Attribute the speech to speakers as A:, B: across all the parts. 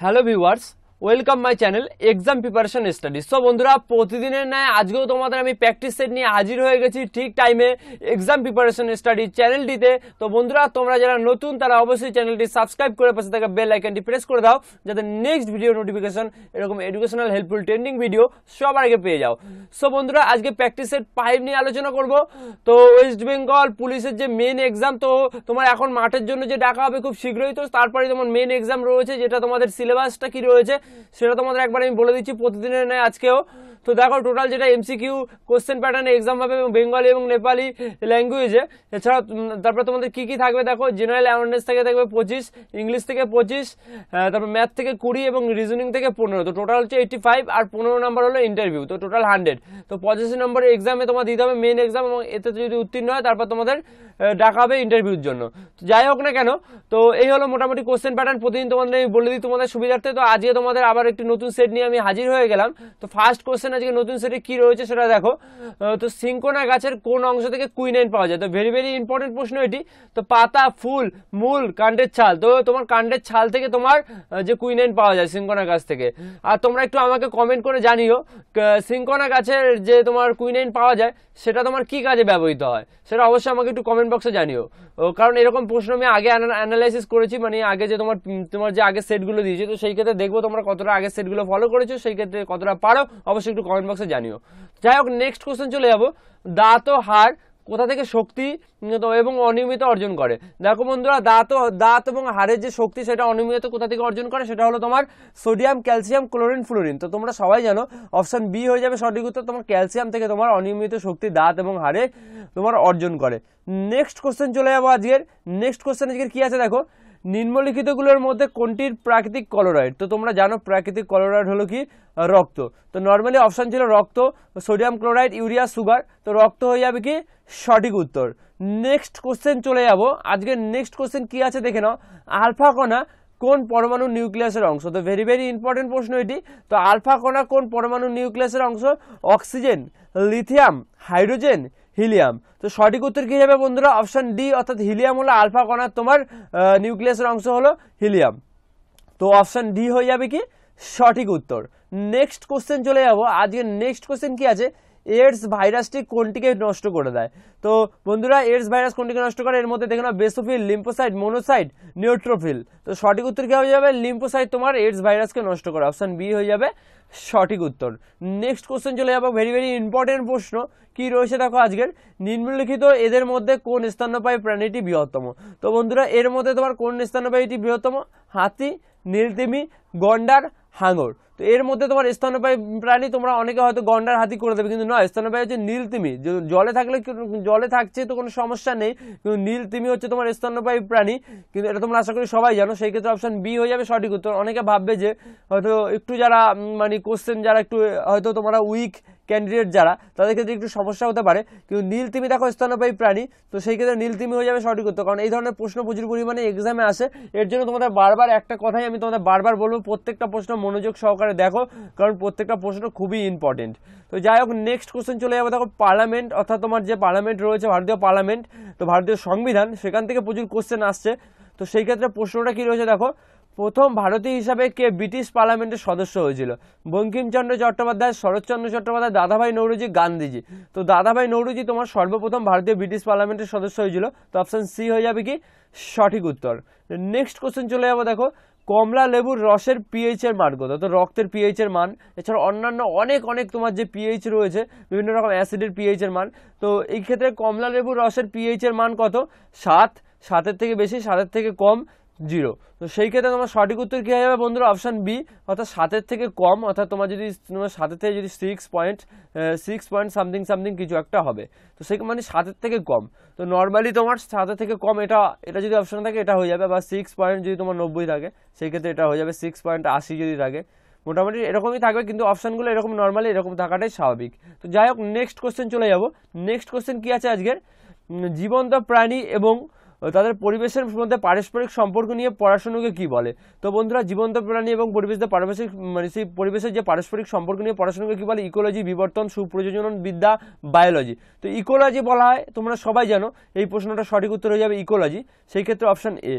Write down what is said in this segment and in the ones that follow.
A: Hello viewers welcome my channel exam preparation study so বন্ধুরা, প্রতিদিনের ন্যায় আজকেও তোমাদের আমি প্র্যাকটিস সেট নিয়ে হাজির হয়ে গেছি ঠিক টাইমে এক্সাম প্রিপারেশন স্টাডি চ্যানেলটিতে তো বন্ধুরা, তোমরা যারা নতুন, তারা অবশ্যই চ্যানেলটি সাবস্ক্রাইব করে পাশে থাকা বেল আইকনটি প্রেস করে দাও, যাতে নেক্সট ভিডিও নোটিফিকেশন এরকম এডুকেশনাল হেল্পফুল ট্রেন্ডিং ভিডিও সবার আগে পেয়ে যাও। সো বন্ধুরা, আজকে প্র্যাকটিস সেট ফাইভ নিয়ে আলোচনা করব। তো ওয়েস্ট বেঙ্গল পুলিশের যে মেন এক্সাম তো তোমার এখন মাঠের জন্য যে ডাকা হবে খুব শীঘ্রই, তো তারপরে তোমার মেন এক্সাম রয়েছে, যেটা তোমাদের সিলেবাসটা কি রয়েছে সেটা তোমাদের একবার আমি বলে দিচ্ছি, প্রতিদিনের নেয় আজকেও। তো দেখো টোটাল যেটা এমসিকিউ কোশ্চেন প্যাটার্নে এক্সাম হবে বেঙ্গলি এবং নেপালি ল্যাঙ্গুয়েজে এছাড়া তারপরে তোমাদের কি কি থাকবে দেখো জেনারেল অ্যাওয়ারনেস থেকে থাকবে পঁচিশ ইংলিশ থেকে পঁচিশ তারপর ম্যাথ থেকে কুড়ি এবং রিজনিং থেকে পনেরো। তো টোটাল হচ্ছে এইটি ফাইভ আর পনেরো নম্বর হলো ইন্টারভিউ তো টোটাল হান্ড্রেড তো পঁচাশি নম্বরের এক্সামে তোমার দিতে হবে মেন এক্সাম এবং এতে যদি উত্তীর্ণ হয়, তারপর তোমাদের ডাকা হবে ইন্টারভিউর জন্য। যাই হোক না কেন, তো এই হলো মোটামুটি কোশ্চেন প্যাটার্ন প্রতিদিন তোমাদের বলে দিই তোমাদের সুবিধার্থে। তো আজকে তোমাদের আবার একটি নতুন সেট নিয়ে আমি হাজির হয়ে গেলাম। তো ফার্স্ট কোশ্চেন আজকে নতুন সেটে কি রয়েছে সেটা দেখো। তো সিঙ্কোনা গাছের কোন অংশ থেকে কুইনাইন পাওয়া যায়? তো ভেরি ভেরি ইম্পর্টেন্ট প্রশ্ন এটি। তো পাতা, ফুল, মূল, কাণ্ডের ছাল। তো তোমার কাণ্ডের ছাল থেকে তোমার যে কুইনাইন পাওয়া যায় সিঙ্কোনা গাছ থেকে। আর তোমরা একটু আমাকে কমেন্ট করে জানিও সিঙ্কোনা গাছের যে তোমার কুইনাইন পাওয়া যায়, সেটা তোমার কি কাজে ব্যবহৃত হয়? সেটা অবশ্যই আমাকে একটু কমেন্ট বক্সে জানিও। কারণ এরকম প্রশ্ন আমি আগে অ্যানালাইসিস করেছি মানে আগে যে তোমার তোমার যে আগে সেটগুলো দিয়েছি, তো সেই ক্ষেত্রে দেখব তোমরা কতটা আগে সেটগুলো ফলো করেছ, সেই ক্ষেত্রে কতটা পারো, অবশ্যই একটু কমেন্ট বক্সে জানিও। যাই হোক নেক্সট কোশ্চেন চলে যাব। দাঁত ও কোথা থেকে শক্তি এবং অনিয়মিত অর্জন করে? দেখো বন্ধুরা, দাঁত দাঁত এবং হাড়ের যে শক্তি, সেটা অনিয়মিত কোথা থেকে অর্জন করে? সেটা হলো তোমার সোডিয়াম ক্যালসিয়াম ক্লোরিন ফ্লোরিন তো তোমরা সবাই জানো অপশান বি হয়ে যাবে সঠিক উত্তর, তোমার ক্যালসিয়াম থেকে তোমার অনিয়মিত শক্তি, দাঁত এবং হাড়ে তোমার অর্জন করে। নেক্সট কোশ্চেন চলে যাব আজকের। নেক্সট কোশ্চেন আজকের কি আছে দেখো? নিম্নলিখিতগুলোর মধ্যে কোনটির প্রাকৃতিক কলোরাইড? তো তোমরা জানো প্রাকৃতিক কলোরাইড হলো কি? রক্ত। তো নর্মালি অপশন ছিল রক্ত সোডিয়াম ক্লোরাইড ইউরিয়া সুগার তো রক্ত হয়ে যাবে কি? সঠিক উত্তর। নেক্সট কোশ্চেন চলে যাব। আজকে নেক্সট কোশ্চেন কি আছে দেখে নাও। আলফা কণা কোন পরমাণু নিউক্লিয়াসের অংশ? তো ভেরি ভেরি ইম্পর্টেন্ট প্রশ্ন এটি। তো আলফা কণা কোন পরমাণু নিউক্লিয়াসের অংশ? Oxygen lithium hydrogen helium. তো সঠিক উত্তর কি যাবে বন্ধুরা? অপশন ডি, অর্থাৎ হিলিয়াম হলো আলফা কণার তোমার নিউক্লিয়াসের অংশ হলো হিলিয়াম। তো অপশন ডি হয়ে যাবে কি? সঠিক উত্তর। নেক্সট কোশ্চেন চলে যাব। আজকে নেক্সট কোশ্চেন কি আছে? এডস ভাইরাসটি কোনটিকে নষ্ট করে দেয়? তো বন্ধুরা, এডস ভাইরাস কোনটিকে নষ্ট করে? এর মধ্যে দেখে না বেসোফিল লিম্পোসাইট মোনোসাইট, নিউট্রোফিল। তো সঠিক উত্তর কি হয়ে যাবে? লিম্পোসাইট তোমার এডস ভাইরাসকে নষ্ট করে। অপশন বি হয়ে যাবে সঠিক উত্তর। নেক্সট কোশ্চেন চলে যাব ভেরি ভেরি ইম্পর্টেন্ট প্রশ্ন। কি রয়েছে দেখো আজকের? নিম্নলিখিত এদের মধ্যে কোন স্তন্যপায়ী প্রাণীটি বৃহত্তম? তো বন্ধুরা, এর মধ্যে তোমার কোন স্তন্যপায়ীটি বৃহত্তম? হাতি, নীলতিমি, গন্ডার হাঙর। তো এর মধ্যে তোমার স্তন্যপায়ী প্রাণী তোমরা অনেকে হয়তো গন্ডার হাতি করে দেবে, কিন্তু নয়, স্তন্যপায়ী হচ্ছে নীলতিমি। তিমি জলে থাকলে জলে থাকছে তো কোনো সমস্যা নেই, কিন্তু নীলতিমি হচ্ছে তোমার স্তন্যপায়ী প্রাণী। কিন্তু এটা তোমরা আশা করি সবাই জানো, সেই ক্ষেত্রে অপশান বি হয়ে যাবে সঠিক উত্তর। অনেকে ভাববে যে হয়তো একটু যারা মানে কোশ্চেন যারা একটু, হয়তো তোমরা উইক ক্যান্ডিডেট যারা, তাদের ক্ষেত্রে একটু সমস্যা হতে পারে। কিন্তু নীলতিমি দেখো স্তন্যপায়ী প্রাণী, তো সেই ক্ষেত্রে নীলতিমি হয়ে যাবে সঠিক উত্তর। কারণ এই ধরনের প্রশ্ন প্রচুর পরিমাণে এক্সামে আসে। এর জন্য তোমাদের বারবার একটা কথাই আমি তোমাদের বারবার বলব, প্রত্যেকটা প্রশ্ন মনোযোগ সহকারে দেখো, কারণ প্রত্যেকটা প্রশ্ন খুবই ইম্পর্টেন্ট তো যাই হোক নেক্সট কোশ্চেন চলে যাব দেখো পার্লামেন্ট অর্থাৎ তোমার যে পার্লামেন্ট রয়েছে, ভারতীয় পার্লামেন্ট তো ভারতীয় সংবিধান, সেখান থেকে প্রচুর কোশ্চেন আসছে। তো সেই ক্ষেত্রে প্রশ্নটা কি রয়েছে দেখো প্রথম ভারতীয় হিসাবে কে ব্রিটিশ পার্লামেন্টের সদস্য হয়েছিল। বঙ্কিমচন্দ্র চট্টোপাধ্যায়, শরৎচন্দ্র চট্টোপাধ্যায়, দাদাভাই নৌরুজি, গান্ধীজি। তো দাদাভাই নৌরুজি তোমার সর্বপ্রথম ভারতীয় ব্রিটিশ পার্লামেন্টের সদস্য হয়েছিল। তো অপশান সি হয়ে যাবে কি? সঠিক উত্তর। নেক্সট কোশ্চেন চলে যাব দেখো। কমলা লেবুর রসের পিএইচ এর মান কত? তো রক্তের পিএইচ এর মান এছাড়া অন্যান্য অনেক অনেক তোমার যে পিএইচ রয়েছে, বিভিন্ন রকম অ্যাসিডের পিএইচ এর মান। তো এই ক্ষেত্রে কমলা লেবুর রসের পিএইচ এর মান কত? সাত। সাতের থেকে বেশি, সাতের থেকে কম। জিরো। তো সেই ক্ষেত্রে তোমার সঠিক উত্তর কী হয়ে যাবে বন্ধুরা? অপশন বি, অর্থাৎ সাতের থেকে কম, অর্থাৎ তোমার যদি তোমার সাতের থেকে যদি six point six point something something কিছু একটা হবে। তো সেই মানে সাতের থেকে কম। তো নর্মালি তোমার সাতের থেকে কম এটা এটা যদি অপশন থাকে, এটা হয়ে যাবে। বা সিক্স পয়েন্ট যদি তোমার নব্বই থাকে, সেই ক্ষেত্রে এটা হয়ে যাবে। সিক্স পয়েন্ট আশি যদি থাকে। মোটামুটি এরকমই থাকবে, কিন্তু অপশনগুলো এরকম নর্মালি এরকম থাকাটাই স্বাভাবিক। তো যাই হোক নেক্সট কোশ্চেন চলে যাব। নেক্সট কোশ্চেন কি আছে আজকের? জীবন্ত প্রাণী এবং তাদের পরিবেশের মধ্যে পারস্পরিক সম্পর্ক নিয়ে পড়াশুনোকে কি বলে? তো বন্ধুরা, জীবন্ত প্রাণী এবং পরিবেশের পারস্পরিক মানে সেই পরিবেশের যে পারস্পরিক সম্পর্ক নিয়ে পড়াশোনাকে কি বলে? ইকোলজি বিবর্তন সুপ্রযোজন বিদ্যা বায়োলজি তো ইকোলজি বলা হয়, তোমরা সবাই জানো, এই প্রশ্নটা সঠিক উত্তর হয়ে যাবে ইকোলজি সেই ক্ষেত্রে অপশন এ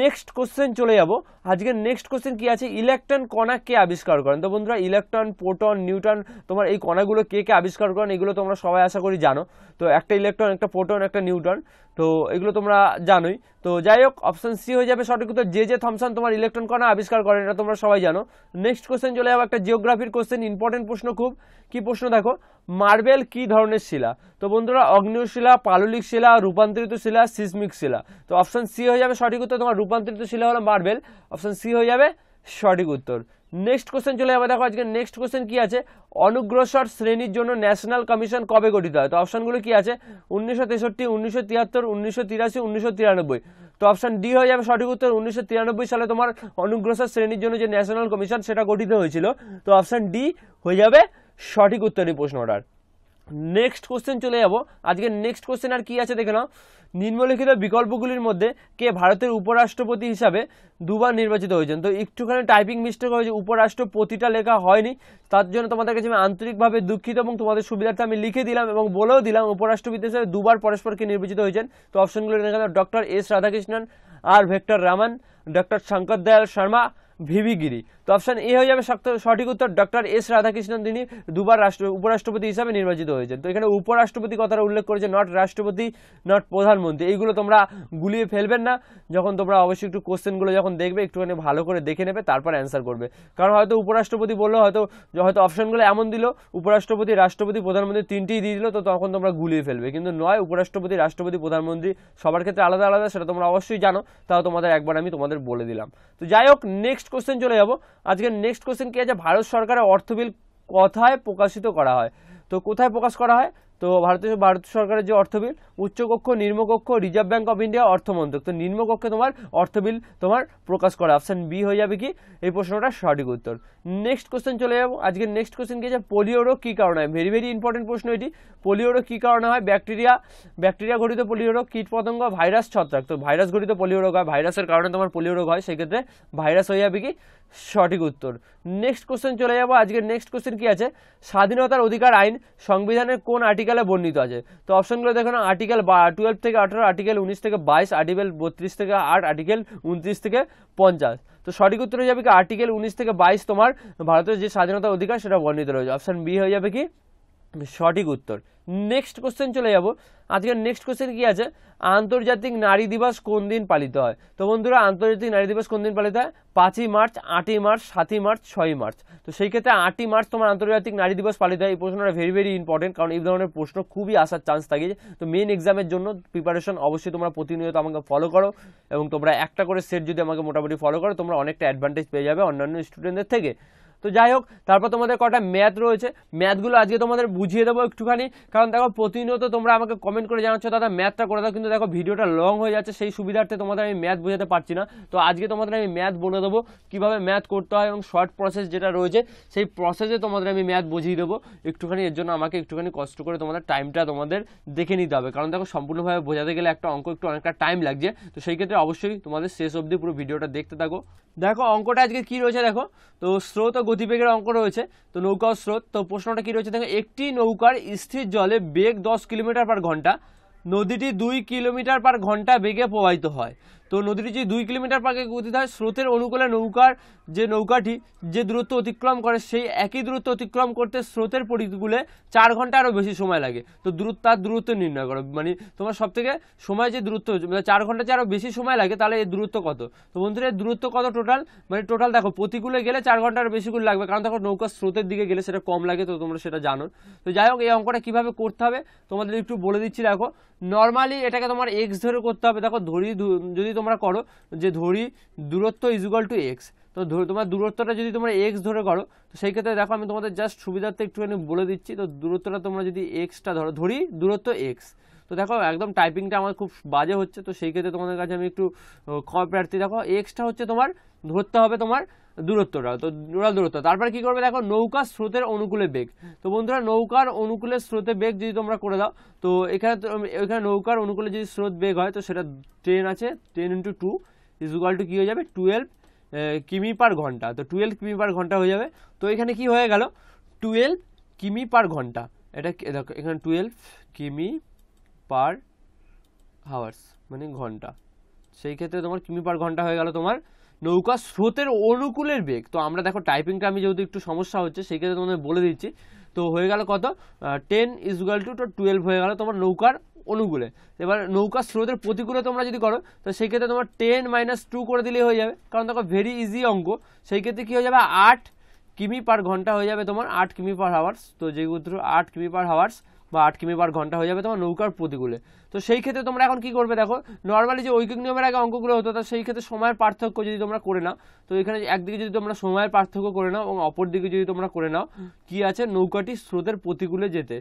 A: নেক্সট কোশ্চেন চলে যাব। আজকে নেক্সট কোশ্চেন কি আছে? ইলেকট্রন কণা কে আবিষ্কার করেন? তো বন্ধুরা ইলেকট্রন প্রোটন নিউটন তোমার এই কণাগুলো কে কে আবিষ্কার করেন? এগুলো তোমরা সবাই আশা করি জানো। তো একটা ইলেকট্রন একটা প্রোটন একটা নিউটন তো এগুলো তোমরা জানোই। তো যাই হোক অপশন সি হয়ে যাবে সঠিক উত্তর। যে যে থমসন তোমার ইলেকট্রন কণা আবিষ্কার করেন, এটা তোমরা সবাই জানো। নেক্সট কোশ্চেন চলে যাব একটা জিওগ্রাফির কোশ্চেন ইম্পর্টেন্ট প্রশ্ন খুব। কি প্রশ্ন দেখো? মার্বেল কি ধরনের শিলা? তো বন্ধুরা অগ্নিয় শিলা, পাললিক শিলা, রূপান্তরিত শিলা সিসমিক শিলা। তো অপশন সি হয়ে যাবে সঠিক উত্তর, তোমার রূপান্তরিত শিলা হলো মার্বেল অপশন সি হয়ে যাবে সঠিক উত্তর। নেক্সট কোশ্চেন চলে যাবে। দেখো আজকে নেক্সট কোশ্চেন কি আছে? অনুগ্রসর শ্রেণির জন্য ন্যাশনাল কমিশন কবে গঠিত হয়? তো অপশনগুলো কি আছে? উনিশশো তেষট্টি, উনিশশো তিয়াত্তর, উনিশশো তিরাশি, উনিশশো তিরানব্বই। তো অপশন ডি হয়ে যাবে সঠিক উত্তর। উনিশশো তিরানব্বই সালে তোমার অনুগ্রসর শ্রেণির জন্য যে ন্যাশনাল কমিশন সেটা গঠিত হয়েছিল। তো অপশন ডি হয়ে যাবে সঠিক উত্তর এই প্রশ্নটার নেক্সট কোশ্চেন চলে যাব। আজকে নেক্সট কোশ্চেন আর কি আছে দেখে নাও। নিম্নলিখিত বিকল্পগুলির মধ্যে কে ভারতের উপরাষ্ট্রপতি হিসাবে দুবার নির্বাচিত হয়েছেন। তো একটুখানি টাইপিং মিস্টেক হয়েছে, উপরাষ্ট্রপতিটা লেখা হয়নি। তার জন্য তোমাদের কাছে আমি আন্তরিকভাবে দুঃখিত এবং তোমাদের সুবিধার্থে আমি লিখে দিলাম এবং বলেও দিলাম, উপরাষ্ট্রপতি হিসাবে দুবার পরস্পরকে নির্বাচিত হয়েছেন। তো অপশনগুলো দেখা ডক্টর এস রাধাকৃষ্ণন আর ভেক্টর রামান ডক্টর শঙ্কর দয়াল শর্মা ভিভি গিরি তো অপশন এ হয়ে যাবে সঠিক উত্তর ডক্টর এস রাধাকৃষ্ণন। তিনি দুবার রাষ্ট্র, উপরাষ্ট্রপতি হিসাবে নির্বাচিত হয়েছেন। তো এখানে উপরাষ্ট্রপতি কথাটা উল্লেখ করেছে নট রাষ্ট্রপতি নট প্রধানমন্ত্রী। এইগুলো তোমরা গুলিয়ে ফেলবেন না। যখন তোমরা অবশ্যই একটু কোশ্চেনগুলো যখন দেখবে, একটুখানি ভালো করে দেখে নেবে, তারপর অ্যান্সার করবে। কারণ হয়তো উপরাষ্ট্রপতি বলল, হয়তো হয়তো অপশানগুলো এমন দিল, উপরাষ্ট্রপতি, রাষ্ট্রপতি, প্রধানমন্ত্রী তিনটেই দিয়ে দিল, তো তখন তোমরা গুলিয়ে ফেলবে। কিন্তু নয়, উপরাষ্ট্রপতি, রাষ্ট্রপতি, প্রধানমন্ত্রী সবার ক্ষেত্রে আলাদা আলাদা, সেটা তোমরা অবশ্যই জানো, তাও তোমাদের একবার আমি তোমাদের বলে দিলাম। তো যাই হোক নেক্সট কোশ্চেন চলে যাব। আজকে নেক্সট কোশ্চেন কি আছে? ভারত সরকারের অর্থ বিল কোথায় প্রকাশিত করা হয়? তো কোথায় প্রকাশ করা হয়? তো ভারতীয় ভারত সরকারের যে অর্থ বিল, উচ্চকক্ষ, নিম্নকক্ষ রিজার্ভ ব্যাঙ্ক অফ ইন্ডিয়া অর্থমন্ত্রক। তো নিম্নকক্ষে তোমার অর্থ বিল তোমার প্রকাশ করা। অপশন বি হয়ে যাবে কি? এই প্রশ্নটা সঠিক উত্তর। নেক্সট কোশ্চেন চলে যাব। আজকে নেক্সট কোশ্চেন কি আছে? পোলিও রোগ কী কারণে হয়? ভেরি ভেরি ইম্পর্টেন্ট প্রশ্ন এটি। পোলিও রোগ কী কারণে হয়? ব্যাকটেরিয়া ব্যাকটেরিয়া ঘটিত পোলিও রোগ কীট পতঙ্গ ভাইরাস ছত্রাক। তো ভাইরাস ঘটিত পোলিও রোগ হয়। ভাইরাসের কারণে তোমার পোলিও রোগ হয়। সেক্ষেত্রে ভাইরাস হয়ে যাবে কি? সঠিক উত্তর। নেক্সট কোশ্চেন চলে যাব। আজকে নেক্সট কোশ্চেন কি আছে? স্বাধীনতার অধিকার আইন সংবিধানের কোন আর্টিকেলে বর্ণিত আছে। তো অপশনগুলো দেখো না আর্টিকেল টুয়েলভ থেকে আঠারো আর্টিকেল উনিশ থেকে বাইশ আর্টিকেল বত্রিশ থেকে আট আর্টিকেল উনত্রিশ থেকে পঞ্চাশ। তো সঠিক উত্তর হয়ে যাবে কি আর্টিকেল উনিশ থেকে বাইশ তোমার ভারতের যে স্বাধীনতা অধিকার সেটা বর্ণিত রয়েছে। অপশন বি হয়ে যাবে কি সঠিক উত্তর। নেক্সট কোশ্চেন চলে যাব। আজকের নেক্সট কোশ্চেন কি আছে? আন্তর্জাতিক নারী দিবস কোন দিন পালিত হয়? তো বন্ধুরা, আন্তর্জাতিক নারী দিবস কোন দিন পালিত হয়? পাঁচই মার্চ, আটই মার্চ, সাতই মার্চ, ছয়ই মার্চ। তো সেই ক্ষেত্রে আটই মার্চ তোমার আন্তর্জাতিক নারী দিবস পালিত হয়। এই প্রশ্নটা ভেরি ভেরি ইম্পর্টেন্ট কারণ এই ধরনের প্রশ্ন খুবই আসার চান্স থাকে। তো মেন এক্সামের জন্য প্রিপারেশন অবশ্যই তোমরা প্রতিনিয়ত আমাকে ফলো করো এবং তোমরা একটা করে সেট যদি আমাকে মোটামুটি ফলো করো, তোমরা অনেকটা অ্যাডভান্টেজ পেয়ে যাবে অন্যান্য স্টুডেন্টদের থেকে। তো যাই হোক তারপর তোমাদের কটা ম্যাথ রয়েছে। ম্যাথগুলো আজকে তোমাদের বুঝিয়ে দেবো একটুখানি। কারণ দেখো, প্রতিনিয়ত তোমরা আমাকে কমেন্ট করে জানাচ্ছ, দাদা ম্যাথটা করে দাও। কিন্তু দেখো, ভিডিওটা লং হয়ে যাচ্ছে, সেই সুবিধার্থে তোমাদের আমি ম্যাথ বোঝাতে পারছি না। তো আজকে তোমাদের আমি ম্যাথ বলে দেবো, কীভাবে ম্যাথ করতে হয় এবং শর্ট প্রসেস যেটা রয়েছে, সেই প্রসেসে তোমাদের আমি ম্যাথ বুঝিয়ে দেবো। একটুখানি এর জন্য আমাকে একটুখানি কষ্ট করে তোমাদের টাইমটা তোমাদের দেখে নিতে হবে। কারণ দেখো, সম্পূর্ণভাবে বোঝাতে গেলে একটা অঙ্ক একটু অনেকটা টাইম লাগছে। তো সেই ক্ষেত্রে অবশ্যই তোমাদের শেষ অবধি পুরো ভিডিওটা দেখতে থাকো। দেখো, অঙ্কটা আজকে কি রয়েছে দেখো? তো স্রোত গতিবেগের অঙ্ক রয়েছে। তো নৌকা ও স্রোত, তো প্রশ্নটা কি রয়েছে? দেখো, একটি নৌকার স্থির জলে বেগ দশ কিলোমিটার পার ঘণ্টা, নদীটি দুই কিলোমিটার পার ঘণ্টা বেগে প্রবাহিত হয়। তো নদীটি যে দুই কিলোমিটার পাকে গতিতে হয়, স্রোতের অনুকূলে নৌকার যে নৌকাটি যে দূরত্ব অতিক্রম করে, সেই একই দূরত্ব অতিক্রম করতে স্রোতের প্রতিকূলে চার ঘণ্টা আরও বেশি সময় লাগে। তো দূরত্ব তার দূরত্ব নির্ণয় করো। মানে তোমার সব থেকে সময় যে দূরত্ব মানে চার ঘণ্টা যে আরও বেশি সময় লাগে, তাহলে এই দূরত্ব কত? তো বন্ধুরা, এর দূরত্ব কত টোটাল মানে টোটাল দেখো, প্রতিকূলে গেলে চার ঘণ্টার বেশি করে লাগবে। কারণ দেখো, নৌকার স্রোতের দিকে গেলে সেটা কম লাগে, তো তোমরা সেটা জানো। তো যাই হোক, এই অঙ্কটা কীভাবে করতে হবে, তোমাদের একটু বলে দিচ্ছি। দেখো নর্মালি এটাকে তোমার এক্স ধরে করতে হবে। দেখো, ধরি যদি তোমরা করো যে ধরি দূরত্ব ইজুগাল টু এক্স তো তোমার দূরত্বটা যদি তোমরা এক্স ধরে করো, তো সেই ক্ষেত্রে দেখো আমি তোমাদের জাস্ট সুবিধার্থে একটুখানি বলে দিচ্ছি, তো দূরত্বটা তোমরা যদি এক্সটা ধরো, ধরি দূরত্ব এক্স তো দেখো, একদম টাইপিংটা আমার খুব বাজে হচ্ছে, তো সেই ক্ষেত্রে তোমাদের কাছে আমি একটু ক্ষমা প্রার্থী দেখো এক্সটা হচ্ছে তোমার, ধরতে হবে তোমার দূরত্বটা, তো টোটাল দূরত্ব। তারপরে কি করবে দেখো নৌকা স্রোতের অনুকূলে বেগ। তো বন্ধুরা, নৌকার অনুকূলে স্রোতে বেগ যদি তোমরা করে দাও, তো এখানে এখানে নৌকার অনুকূলে যদি স্রোত বেগ হয়, তো সেটা ট্রেন আছে ten into two is equal to কী হয়ে যাবে? টুয়েলভ কিমি পার ঘণ্টা। তো টুয়েলভ কিমি পার ঘণ্টা হয়ে যাবে। তো এখানে কি হয়ে গেল? টুয়েলভ কিমি পার ঘণ্টা। এটা দেখো, এখানে টুয়েলভ কিমি পার হাওয়ার্স মানে ঘণ্টা। সেই ক্ষেত্রে তোমার কিমি পার ঘণ্টা হয়ে গেল তোমার নৌকা স্রোতের অনুকূলের বেগ। তো আমরা দেখো টাইপিংটা আমি যেহেতু একটু সমস্যা হচ্ছে, সেই ক্ষেত্রে তোমাদের বলে দিচ্ছি। তো হয়ে গেল কত? টেন ইজুয়াল টু তো টুয়েলভ হয়ে গেল তোমার নৌকার অনুকূলে। এবার নৌকা স্রোতের প্রতিকূলে তোমরা যদি করো, তো সেই ক্ষেত্রে তোমার টেন মাইনাস টু করে দিলেই হয়ে যাবে। কারণ দেখো ভেরি ইজি অঙ্ক। সেই ক্ষেত্রে কী হয়ে যাবে? আট কিমি পার ঘণ্টা হয়ে যাবে তোমার, আট কিমি পার হাওয়ার্স তো যেগুলো আট কিমি পার হাওয়ার্স বা আট কিমি পার ঘণ্টা হয়ে যাবে তোমার নৌকার প্রতিকূলে। তো সেই ক্ষেত্রে তোমরা এখন কি করবে দেখো নর্মালি যে ঐকিক নিয়মের আগে অঙ্কগুলো হতো তা সেই ক্ষেত্রে সময়ের পার্থক্য যদি তোমরা করে নাও তো এখানে একদিকে যদি তোমরা সময়ের পার্থক্য করে নাও এবং অপর দিকে যদি তোমরা করে নাও কি আছে? নৌকাটি স্রোতের প্রতিকূলে যেতে।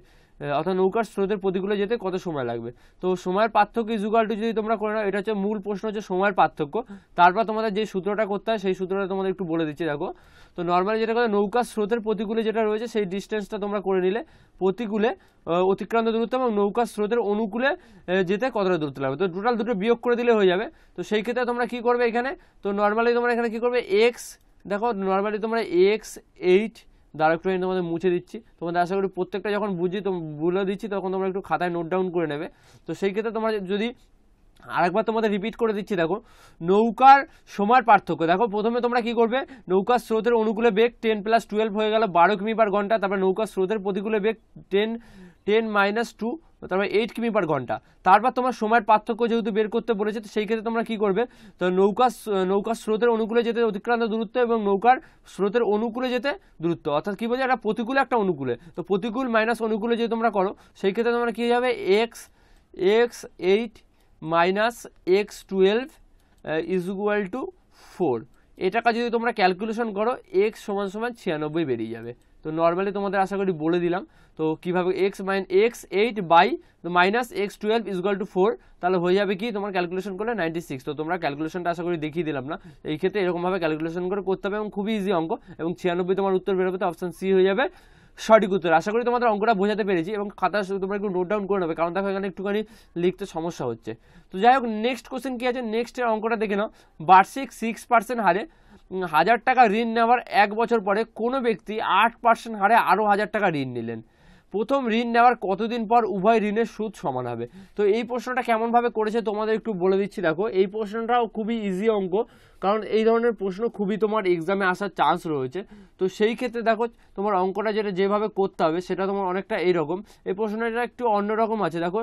A: অর্থাৎ নৌকার স্রোতের প্রতিকূলে যেতে কত সময় লাগবে? তো সময়ের পার্থক্য ইজুগাল টু যদি তোমরা করে নাও, এটা হচ্ছে মূল প্রশ্ন হচ্ছে সময়ের পার্থক্য। তারপর তোমাদের যে সূত্রটা করতে হয়, সেই সূত্রটা তোমাদের একটু বলে দিচ্ছি, দেখো। তো নর্মালি যেটা করে, নৌকার স্রোতের প্রতিকূলে যেটা রয়েছে, সেই ডিস্টেন্সটা তোমরা করে নিলে। প্রতিকূলে অতিক্রান্ত দূরত্ব এবং নৌকার স্রোতের অনুকূলে যেতে কতটা দূরত্ব লাগবে? তো টোটাল দুটো বিয়োগ করে দিলে হয়ে যাবে। তো সেই ক্ষেত্রে তোমরা কি করবে এখানে? তো নর্মালি তোমরা এখানে কি করবে? এক্স দেখো নর্মালি তোমরা এক্স এইট আমি তোমাদের মুছে দিচ্ছি। তোমাদের আশা করি প্রত্যেকটা যখন বুঝি বলে দিচ্ছি, তখন তোমরা একটু খাতায় নোট ডাউন করে নেবে। তো সেই ক্ষেত্রে তোমরা যদি আরেকবার তোমাদের রিপিট করে দিচ্ছি, দেখো, নৌকার সময়ের পার্থক্য। দেখো, প্রথমে তোমরা কি করবে? নৌকার স্রোতের অনুকূলে বেগ টেন প্লাস টুয়েলভ হয়ে গেল, বারো কিমি পার ঘণ্টা, তারপরে নৌকার স্রোতের প্রতিকূলে বেগ টেন টেন মাইনাস টু তারপরে এইট কিমি পার ঘণ্টা। তারপর তোমার সময়ের পার্থক্য যেহেতু বের করতে বলেছে, তো সেই ক্ষেত্রে তোমরা কি করবে? তো নৌকা নৌকার স্রোতের অনুকূলে যেতে অতিক্রান্ত দূরত্ব এবং নৌকার স্রোতের অনুকূলে যেতে দূরত্ব। অর্থাৎ কী বলছে? একটা প্রতিকূলে, একটা অনুকূলে। তো প্রতিকূল মাইনাস অনুকূলে যদি তোমরা করো, সেই ক্ষেত্রে তোমরা কী যাবে X X eight minus X twelve is equal to four এটাকে যদি তোমরা ক্যালকুলেশন করো এক্স সমান সমান ছিয়ানব্বই বেরিয়ে যাবে। তো নর্মালি তোমাদের আশা করি বলে দিলাম। তো কীভাবে x minus x eight by minus x twelve equal to four তাহলে হয়ে যাবে কি? তোমার ক্যালকুলেশন করলে নাইনটি সিক্স তো তোমরা ক্যালকুলেশনটা আশা করি দেখিয়ে দিলাম না। এই ক্ষেত্রে এরকমভাবে ক্যালকুলেশন করে করতে হবে এবং খুবই ইজি অঙ্ক। এবং ছিয়ানব্বই তোমার উত্তর বেরোবে তো অপশন সি হয়ে যাবে সঠিক উত্তর। আশা করি তোমাদের অঙ্কটা বোঝাতে পেরেছি এবং খাতা তোমরা একটু নোট ডাউন করে নেবে, কারণ দেখো এখানে একটুখানি লিখতে সমস্যা হচ্ছে। তো যাই হোক নেক্সট কোশ্চেন কি আছে? নেক্সটের অঙ্কটা দেখে নাও। বার্ষিক সিক্স পার্সেন্ট হারে হাজার টাকা ঋণ নেওয়ার এক বছর পরে কোনো ব্যক্তি আট পার্সেন্ট হারে আরও হাজার টাকা ঋণ নিলেন। প্রথম ঋণ নেওয়ার কতদিন পর উভয় ঋণের সুদ সমান হবে? তো এই প্রশ্নটা কেমনভাবে করেছে তোমাদের একটু বলে দিচ্ছি। দেখো, এই প্রশ্নটাও খুবই ইজি অঙ্ক, কারণ এই ধরনের প্রশ্ন খুবই তোমার এক্সামে আসার চান্স রয়েছে। তো সেই ক্ষেত্রে দেখো, তোমার অঙ্কটা যেটা যেভাবে করতে হবে, সেটা তোমার অনেকটা এইরকম। এই প্রশ্নটা একটু অন্যরকম আছে। দেখো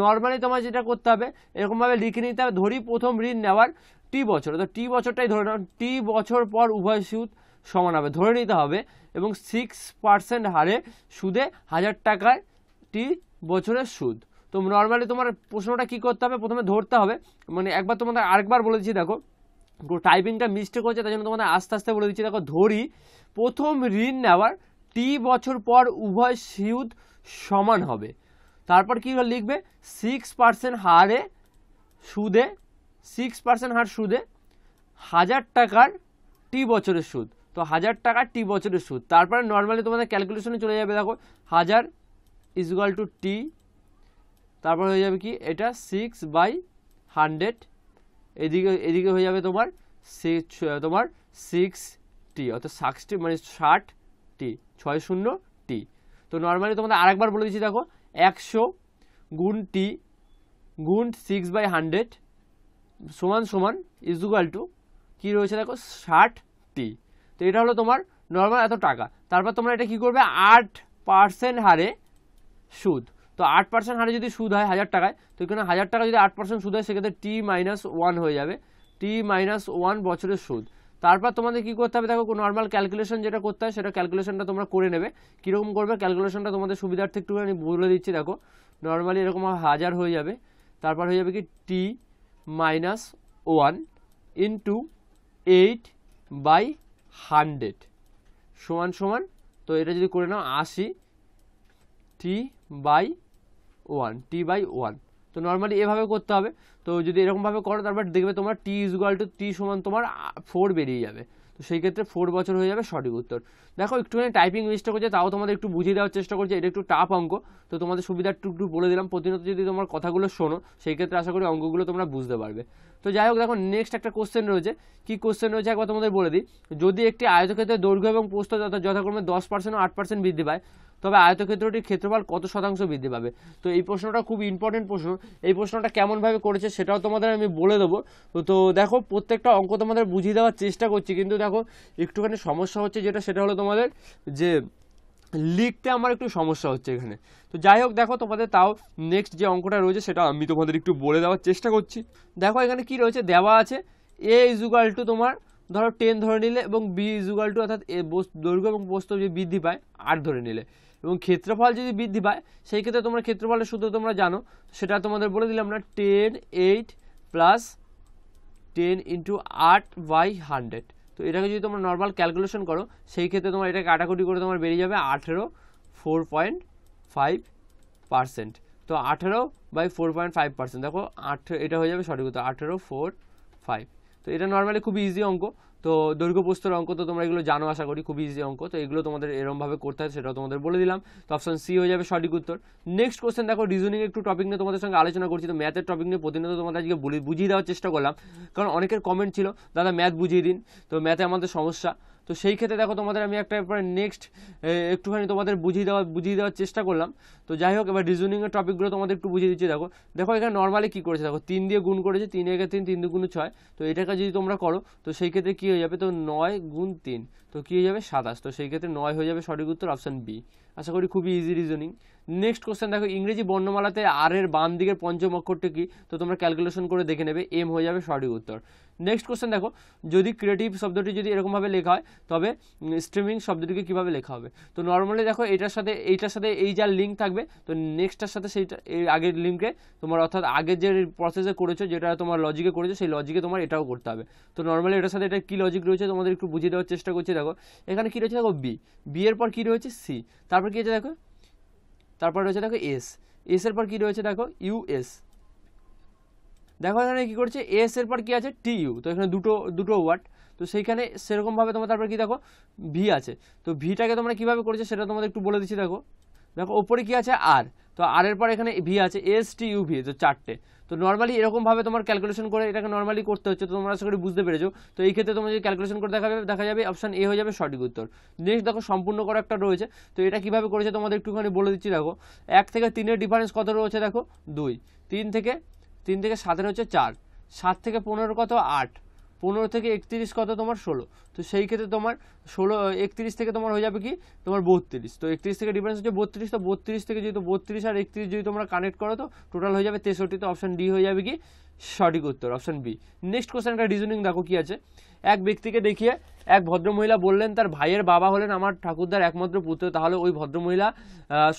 A: নর্মালি তোমার যেটা করতে হবে, এরকমভাবে লিখে নিতে হবে, ধরি প্রথম ঋণ নেওয়ার টি বছর। তো টি বছরটাই ধরে নাও, টি বছর পর উভয় সুদ সমান হবে। ধরে নিতে হবে এবং সিক্স পার্সেন্ট হারে সুদে হাজার টাকায় টি বছরের সুদ। তো নর্মালি তোমার প্রশ্নটা কি করতে হবে? প্রথমে ধরতে হবে। মানে একবার তোমাদের আরেকবার বলে দিচ্ছি, দেখো টাইপিংটা মিস্টেক হচ্ছে তাই জন্য তোমাদের আস্তে আস্তে বলে দিচ্ছি। দেখো, ধরি, প্রথম ঋণ নেওয়ার টি বছর পর উভয় সুদ সমান হবে। তারপর কি লিখবে? সিক্স পার্সেন্ট হারে সুদে সিক্স পার্সেন্ট হার সুদে হাজার টাকার টি বছরের সুদ। তো হাজার টাকার টি বছরের সুদ। তারপরে নর্মালি তোমাদের ক্যালকুলেশনে চলে যাবে, দেখো, হাজার ইজ ইজুয়াল টু টি তারপর হয়ে যাবে কি? এটা সিক্স বাই হান্ড্রেড এদিকে এদিকে হয়ে যাবে তোমার সিক্স তোমার সিক্স টি অর্থাৎ সাতটি মানে ষাট টি ছয় শূন্য টি তো নর্মালি তোমাদের আরেকবার বলে দিচ্ছি, দেখো, একশো গুণ টি গুণ সিক্স বাই হান্ড্রেড সমান সমান ইজুগাল টু কী রয়েছে দেখো, ষাট টি তো এটা হলো তোমার নর্মাল এত টাকা। তারপর তোমরা এটা কি করবে? আট পার্সেন্ট হারে সুদ। তো আট পার্সেন্ট হারে যদি সুদ হয় হাজার টাকায়, তো এখানে হাজার টাকা যদি আট পার্সেন্ট সুদ হয়, সেক্ষেত্রে টি মাইনাস ওয়ান হয়ে যাবে। টি মাইনাস ওয়ান বছরের সুদ। তারপর তোমাদের কি করতে হবে? দেখো নর্মাল ক্যালকুলেশন যেটা করতে হয়, সেটা ক্যালকুলেশনটা তোমরা করে নেবে। কীরকম করবে? ক্যালকুলেশনটা তোমাদের সুবিধার্থে একটুখানি বলে দিচ্ছি, দেখো। নর্মালি এরকম হাজার হয়ে যাবে। তারপর হয়ে যাবে কি? T minus one into eight by hundred সমান সমান, তো এটা যদি করে নাও আশি T by one T by one তো নর্মালি এভাবে করতে হবে। তো যদি এরকমভাবে করো, তারপর দেখবে তোমার টি ইজুয়াল টু টি সমান তোমার ফোর বেরিয়ে যাবে। সেই ক্ষেত্রে ফোর বছর হয়ে যাবে সঠিক উত্তর। দেখো, একটুখানি টাইপিং মিস্টেক হচ্ছে তাও তোমাদের একটু বুঝিয়ে দেওয়ার চেষ্টা করছে, এটা একটু টাফ অঙ্ক। তো তোমাদের সুবিধা একটু একটু বলে দিলাম, প্রতিনিয়ত যদি তোমার কথাগুলো শোনো, সেই ক্ষেত্রে আশা করি অঙ্কগুলো তোমরা বুঝতে পারবে। তো যাই হোক, দেখো নেক্সট একটা কোশ্চেন রয়েছে। কি কোশ্চেন রয়েছে? একবার তোমাদের বলে দিই। যদি একটি আয়তক্ষেত্রে দৈর্ঘ্য এবং পোস্ত যথাক্রমে দশ পার্সেন্ট ও আট পার্সেন্ট বৃদ্ধি পায় তবে আয়তক্ষেত্রটির ক্ষেত্রফল কত শতাংশ বৃদ্ধি পাবে? তো এই প্রশ্নটা খুব ইম্পর্টেন্ট প্রশ্ন। এই প্রশ্নটা কেমনভাবে করেছে সেটাও তোমাদের আমি বলে দেবো। তো- দেখো, প্রত্যেকটা অঙ্ক তোমাদের বুঝিয়ে দেওয়ার চেষ্টা করছি, কিন্তু দেখো, একটুখানি সমস্যা হচ্ছে যেটা, সেটা হলো তোমাদের যে লিখতে আমার একটু সমস্যা হচ্ছে এখানে। তো যাই হোক, দেখো তোমাদের তাও নেক্সট যে অঙ্কটা রয়েছে, সেটা আমি তোমাদের একটু বলে দেওয়ার চেষ্টা করছি। দেখো এখানে কি রয়েছে? দেওয়া আছে এ ইজুগাল টু তোমার, ধরো টেন ধরে নিলে এবং বি ইজুগাল টু অর্থাৎ দৈর্ঘ্য এবং প্রস্থ যে বৃদ্ধি পায়, আট ধরে নিলে। এবং ক্ষেত্রফল যদি বৃদ্ধি পায়, সেই ক্ষেত্রে তোমরা ক্ষেত্রফলের সূত্র তোমরা জানো। সেটা তোমাদের বলে দিলাম না ten eight plus ten into আট বাই হান্ড্রেড তো এটাকে যদি তোমরা নর্মাল ক্যালকুলেশন করো, সেই ক্ষেত্রে তোমার এটা কাটাকুটি করে তোমার বেরিয়ে যাবে আঠেরো ফোর পয়েন্ট ফাইভ পার্সেন্ট তো আঠেরো by four point five percent দেখো আঠেরো এটা হয়ে যাবে সঠিক উত্তর, আঠেরো ফোর ফাইভ তো এটা নর্মালি খুবই ইজি অঙ্ক। তো দৈর্ঘ্য প্রস্তর অঙ্ক তো তোমরা এগুলো জানো, আশা করি খুবই ইজি অঙ্ক। তো এগুলো তোমাদের এরমভাবে করতে হয়, সেটাও তোমাদের বলে দিলাম। তো অপশন সি হয়ে যাবে সঠিক উত্তর। নেক্সট কোশ্চেন দেখো রিজনিং একটু টপিক নিয়ে তোমাদের সঙ্গে আলোচনা করছি। তো ম্যাথের টপিক নিয়ে প্রতিনিয়ত তোমাদের আজকে বুঝিয়ে দেওয়ার চেষ্টা করলাম। কারণ অনেকের কমেন্ট ছিল, দাদা ম্যাথ বুঝিয়ে দিন। তো ম্যাথে আমাদের সমস্যা। তো সেই ক্ষেত্রে দেখো তোমাদের আমি একটা এরপরে নেক্সট একটুখানি তোমাদের বুঝিয়ে দেওয়া, বুঝিয়ে দেওয়ার চেষ্টা করলাম। তো যাই হোক, এবার রিজনিংয়ের টপিকগুলো তোমাদের একটু বুঝিয়ে দিচ্ছি। দেখো দেখো এখানে নর্মালি কী করেছে? দেখো, তিন দিয়ে গুণ করেছে, তিন একে তিন তিন দুগুণ ছয়। তো এটাকে যদি তোমরা করো, তো সেই ক্ষেত্রে কী হয়ে যাবে? তো নয় গুণ তিন, তো কী হয়ে যাবে? সাতাশ। তো সেই ক্ষেত্রে নয় হয়ে যাবে সঠিক উত্তর অপশান বি আশা করি খুবই ইজি রিজনিং নেক্সট কোশ্চেন দেখো, ইংরেজি বর্ণমালাতে আর এর বাম দিকের পঞ্চম অক্ষরটি কি? তো তোমরা ক্যালকুলেশন করে দেখে নেবে এম হয়ে যাবে সঠিক উত্তর। নেক্সট কোশ্চেন দেখো, যদি ক্রিয়েটিভ শব্দটি যদি এরকমভাবে লেখা হয়, তবে স্ট্রিমিং শব্দটিকে কীভাবে লেখা হবে? তো নর্মালি দেখো, এটার সাথে, এইটার সাথে এই যার লিঙ্ক থাকবে, তো নেক্সটটার সাথে সেইটা, এই আগের লিঙ্কে তোমার, অর্থাৎ আগের যে প্রসেসে করেছ, যেটা তোমার লজিকে করেছ, সেই লজিকে তোমার এটাও করতে হবে। তো নর্মালি এটার সাথে এটা কী লজিক রয়েছে, তোমাদের একটু বুঝিয়ে দেওয়ার চেষ্টা করছি, দেখো। এখানে কী রয়েছে, দেখো বি বি এর পর কী রয়েছে সি তারপর কী আছে, দেখো তারপর রয়েছে দেখো এস এস এর পর কী রয়েছে দেখো? ইউএস দেখো এখানে কি করছে? এস এর পর কি আছে? টি ইউ তো এখানে দুটো দুটো ওয়ার্ড তো সেইখানে সেরকমভাবে তোমার তারপর কি দেখো? ভি আছে। তো ভিটাকে তোমরা কীভাবে করেছে সেটা তোমাদের একটু বলে দিচ্ছি দেখো। দেখো, ওপরে কি আছে? আর তো আর এর পর এখানে ভি আছে। এস টি ইউ ভি তো চারটে। তো নর্মালি এরকমভাবে তোমার ক্যালকুলেশন করে এটাকে নর্মালি করতে হচ্ছে, তো তোমরা আশা করি বুঝতে পেরেছ। তো এই ক্ষেত্রে তোমরা যদি ক্যালকুলেশন করে দেখা যাবে দেখা যাবে অপশান এ হয়ে যাবে সঠিক উত্তর। নেক্সট দেখো সম্পূর্ণ করা একটা রয়েছে তো এটা কীভাবে করেছে তোমাদের একটুখানি বলে দিচ্ছি, দেখো। এক থেকে তিনের ডিফারেন্স কত রয়েছে, দেখো? দুই। তিন থেকে তিন থেকে সাতের হচ্ছে চার। সাত থেকে পনেরো কত? আট। পনেরো থেকে একত্রিশ কত তোমার? ষোলো। তো সেই ক্ষেত্রে তোমার ষোলো একত্রিশ থেকে তোমার হয়ে যাবে কি? তোমার বত্রিশ। তো একত্রিশ থেকে ডিফারেন্স হচ্ছে বত্রিশ। তো বত্রিশ থেকে যেহেতু বত্রিশ আর একত্রিশ যদি তোমরা কানেক্ট করো তো টোটাল হয়ে যাবে তেষট্টি। তো অপশান ডি হয়ে যাবে কি? সঠিক উত্তর অপশান বি নেক্সট কোশ্চেন একটা রিজনিং দেখো কি আছে। এক ব্যক্তিকে দেখিয়ে এক ভদ্রমহিলা বললেন, তার ভাইয়ের বাবা হলেন আমার ঠাকুরদার একমাত্র পুত্র, তাহলে ওই ভদ্রমহিলা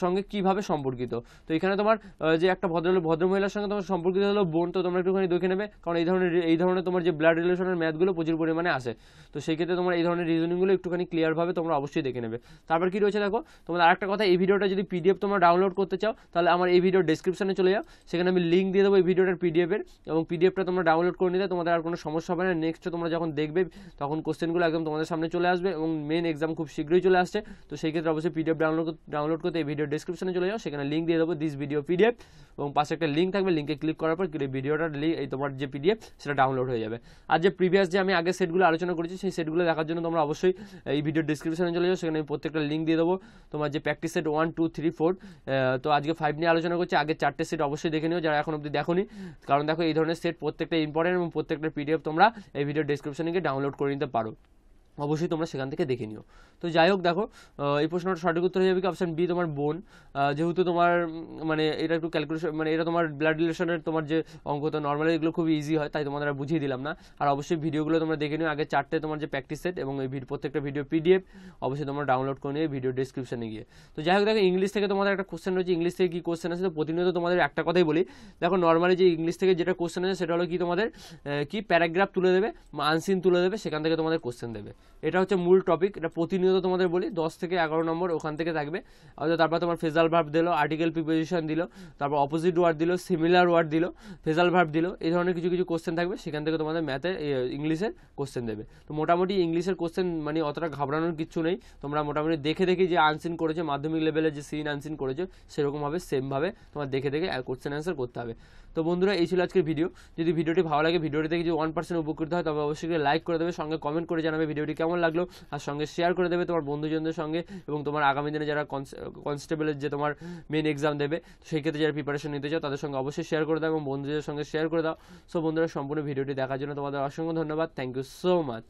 A: সঙ্গে কীভাবে সম্পর্কিত? তো এখানে তোমার যে একটা ভদ্র ভদ্রমহিলার সঙ্গে তোমার সম্পর্কিত হলো বোন, তো তোমরা একটুখানি দেখে নেবে, কারণ এই ধরনের এই ধরনের তোমার যে ব্লাড রিলেশনের ম্যাথগুলো প্রচুর পরিমাণে আসে। তো সেই ক্ষেত্রে তোমার এই ধরনের রিজনিংগুলো একটুখানি ক্লিয়ারভাবে তোমরা অবশ্যই দেখে নেবে। তারপর কি রয়েছে দেখো, তোমাদের আরেকটা কথা, এই ভিডিওটা যদি পিডিএফ তোমরা ডাউনলোড করতে চাও, তাহলে আমার এই ভিডিও ডেসক্রিপশনে চলে যাও। সেখানে আমি লিঙ্ক দিয়ে দেবো এই ভিডিওটার পিডিএফের এবং পিডিএফটা তোমরা ডাউনলোড করে নিলে, তোমাদের আর কোনো সমস্যা হবে না। নেক্সট তোমরা যখন দেখবে, তখন কোশ্চেনগুলো একদম তোমাদের সামনে চলে আসবে এবং মেন এক্সাম খুব শীঘ্রই চলে আসছে। তো সেই ক্ষেত্রে অবশ্যই পিডিএফ ডাউনলোড ডাউনলোড করতে এই ভিডিও ডেসক্রিপশনে চলে যাও। সেখানে লিঙ্ক দিয়ে দেবো দিস ভিডিও পিডিএফ এবং পাশে একটা লিঙ্ক থাকবে। লিঙ্কে ক্লিক করার পর ভিডিওটার লিঙ্ক এই তোমার যে পিডিএফ সেটা ডাউনলোড হয়ে যাবে। আর যে প্রিভিয়াস যে আমি আগে সেটগুলো আলোচনা করেছি, সেই সেটগুলো দেখার জন্য তোমরা অবশ্যই এই ভিডিও ডিসক্রিপশনে চলে যাও। সেখানে আমি প্রত্যেকটা লিঙ্ক দিয়ে দেবো। তোমার যে practice set one two three four তো আজকে ফাইভ নিয়ে আলোচনা করছি। আগে চারটে সেট অবশ্যই দেখে নিও। যারা এখন অবধি দেখোনি, কারণ দেখো এই ধরনের সেট প্রত্যেকটা ইম্পর্টেন্ট এবং প্রত্যেকটা পিডিএফ তোমরা এই ভিডিও ডিসক্রিপশনে গিয়ে ডাউনলোড করে নিতে পারো। অবশ্যই তোমরা সেখান থেকে দেখে নিও। তো যাই হোক, দেখো এই প্রশ্নটা সঠিক উত্তর হয়ে যাবে কি অপশন বি তোমার বোন। যেহেতু তোমার মানে এটা একটু ক্যালকুলেশন মানে এটা তোমার ব্লাড রিলেশনের তোমার যে অঙ্ক, তো নর্মালি এগুলো খুব ইজি হয়, তাই তোমাদের বুঝিয়ে দিলাম না। আর অবশ্যই ভিডিওগুলো তোমরা দেখে নিও। আগে চারটে তোমার যে প্র্যাকটিস সেট এবং এই প্রত্যেকটা ভিডিও পিডিএফ অবশ্যই তোমরা ডাউনলোড করে নিয়ে ভিডিও ডিসক্রিপশনে গিয়ে। তো যাই হোক, দেখো ইংলিশ থেকে তোমাদের একটা কোশ্চেন রয়েছে। ইংলিশ থেকে কি কোশ্চেন আছে তো প্রতিনিয়ত তোমাদের একটা কথাই বলি। দেখো নর্মালি যে ইংলিশ থেকে যেটা কোশ্চেন আছে সেটা হলো কি তোমাদের কি প্যারাগ্রাফ তুলে দেবে আনসিন তুলে দেবে, সেখান থেকে তোমাদের কোশ্চেন দেবে। এটা হচ্ছে মূল টপিক এটা প্রতিনিয়ত তোমাদের বলি, দশ থেকে এগারো নম্বর ওখান থেকে থাকবে। তারপর তোমার ফেজাল ভার্ব দিলো আর্টিকেল প্রিপোজিশন দিল, তারপর অপোজিট ওয়ার্ড দিল সিমিলার ওয়ার্ড দিল ফেজাল ভার্ব দিল, এই ধরনের কিছু কিছু কোশ্চেন থাকবে, সেখান থেকে তোমাদের ম্যাথে ইংলিশের কোশ্চেন দেবে। তো মোটামুটি ইংলিশের কোশ্চেন মানে অতটা ঘাবড়ানোর কিছু নেই, তোমরা মোটামুটি দেখে দেখে যে আনসিন করেছে, মাধ্যমিক লেভেলে যে সিন আনসিন করেছে সেরকমভাবে সেমভাবে তোমার দেখে দেখে কোশ্চেন অ্যান্সার করতে হবে। তো বন্ধুরা, এই ছিল আজকের ভিডিও যদি ভিডিওটি ভালো লাগে ভিডিওটি থেকে যদি ওয়ান পার্সেন্ট উপকৃত হয়, তবে অবশ্যই লাইক করে দেবে, সঙ্গে কমেন্ট করে জানাবে ভিডিওটি ভিডিওটি কেমন লাগল আর সঙ্গে শেয়ার করে দেবে তোমার বন্ধুজনদের সঙ্গে এবং তোমার আগামী দিনে যারা কনস্টেবলের যে তোমার মেন এক্সাম দেবে সেই ক্ষেত্রে যারা প্রিপারেশন নিতে চাও, তাদের সঙ্গে অবশ্যই শেয়ার করে দাও এবং বন্ধুদের সঙ্গে শেয়ার করে দাও। সো বন্ধুরা, সম্পূর্ণ ভিডিওটি দেখার জন্য তোমাদের অসংখ্য ধন্যবাদ। Thank you so much